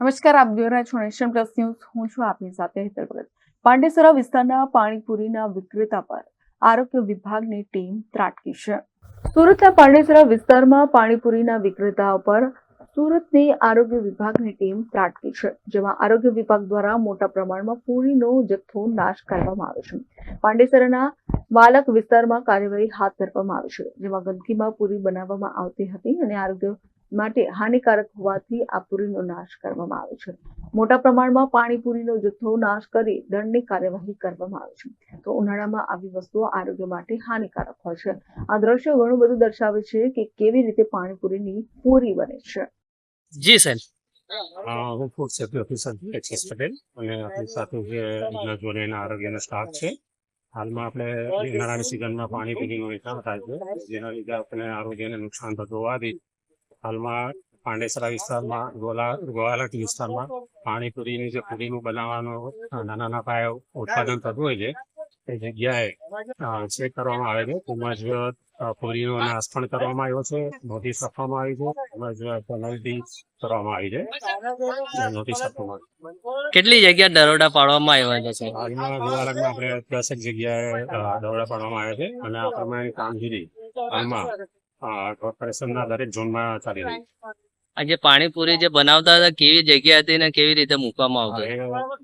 નમસ્કાર, આપ જોઈ છો નેશન પ્લસ ન્યૂઝ. હું છું આપની સાથે હેતલ ભગત. પાંડેસરા વિસ્તારના પાણીપુરીના વિક્રેતા પર આરોગ્ય વિભાગની ટીમ ત્રાટકી છે. સુરતના પાંડેસરા વિસ્તારમાં પાણીપુરીના વિક્રેતા પર સુરતની આરોગ્ય વિભાગની ટીમ ત્રાટકી છે, જેમાં આરોગ્ય વિભાગ દ્વારા મોટા પ્રમાણમાં પૂરીનો જથ્થો નાશ કરવામાં આવ્યો છે. પાંડેસરાના વાલક વિસ્તારમાં કાર્યવાહી હાથ ધરવામાં આવી છે, જેમાં ગંદકીમાં પૂરી બનાવવામાં આવતી હતી અને આરોગ્ય માટે હાનિકારક હોવાથી આ પૂરીનો નાશ કરવામાં આવે છે. મોટા પ્રમાણમાં પાણીપુરીનો જથ્થો નાશ કરી દંડની કાર્યવાહી કરવામાં આવે છે. તો ઉનાળામાં આવી વસ્તુઓ આરોગ્ય માટે હાનિકારક હોય છે. આ દ્રશ્ય ઘણું બધું દર્શાવે છે કે કેવી રીતે પાણીપુરીની પૂરી બને છે. જી સાહેબ. હું ફૂડ સેફ્ટી ઓફિસર છું એક્સેસ પટેલ અને આપણી સાથે જે એના આરોગ્યનો સ્ટાફ છે. હાલમાં આપણે ઉનાળાની સિઝનમાં પાણી પીણીનો વેચાણ થાય છે. જેના લીધે આપણે આરોગ્યને નુકસાન થતું હોવાથી હાલમાં પાંડેસરા વિસ્તારમાં ગોલા ગોવાલટ વિસ્તારમાં પાણીપુરીની જે પુરીનું બનાવવાનું નાના નાના પાયે ઉત્પાદન થતું હોય છે એ જગ્યાએ ચેક કરવામાં આવે છે. તેમજ પુરીનો નાશ પણ કરવામાં આવ્યો છે નોટિસ આપવામાં આવી છે તેમજ પેનલ્ટી કરવામાં આવી છે નોટિસ આપવામાં આવી કેટલી જગ્યા દરોડા પાડવામાં આવ્યા છે હાલમાં ગોવાલકમાં આપણે દસેક જગ્યાએ દરોડા પાડવામાં આવે છે અને આ પ્રમાણે કામગીરી હાલમાં કોર્પોરેશનના દરેક ઝોનમાં ચાલી રહી આ જે પાણીપુરી જે બનાવતા હતા કેવી જગ્યા હતી ને કેવી રીતે મૂકવામાં આવતો?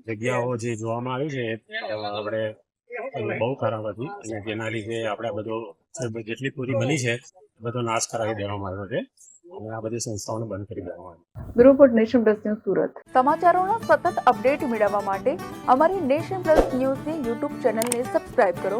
જગ્યાઓ જે જોવામાં આવી છે આપણે બહુ ખરાબ હતી અને જેના લીધે આપણે બધો જેટલી પૂરી બની છે બધો નાશ કરાવી દેવામાં આવ્યો છે. અને આ બધી સંસ્થાઓને બંધ કરી દેવામાં આવી bureau report Nation plus news Surat. સમાચારોનો સતત અપડેટ મેળવવા માટે અમારી નેશન પ્લસ ન્યૂઝની યુટ્યુબ ચેનલને સબસ્ક્રાઇબ કરો.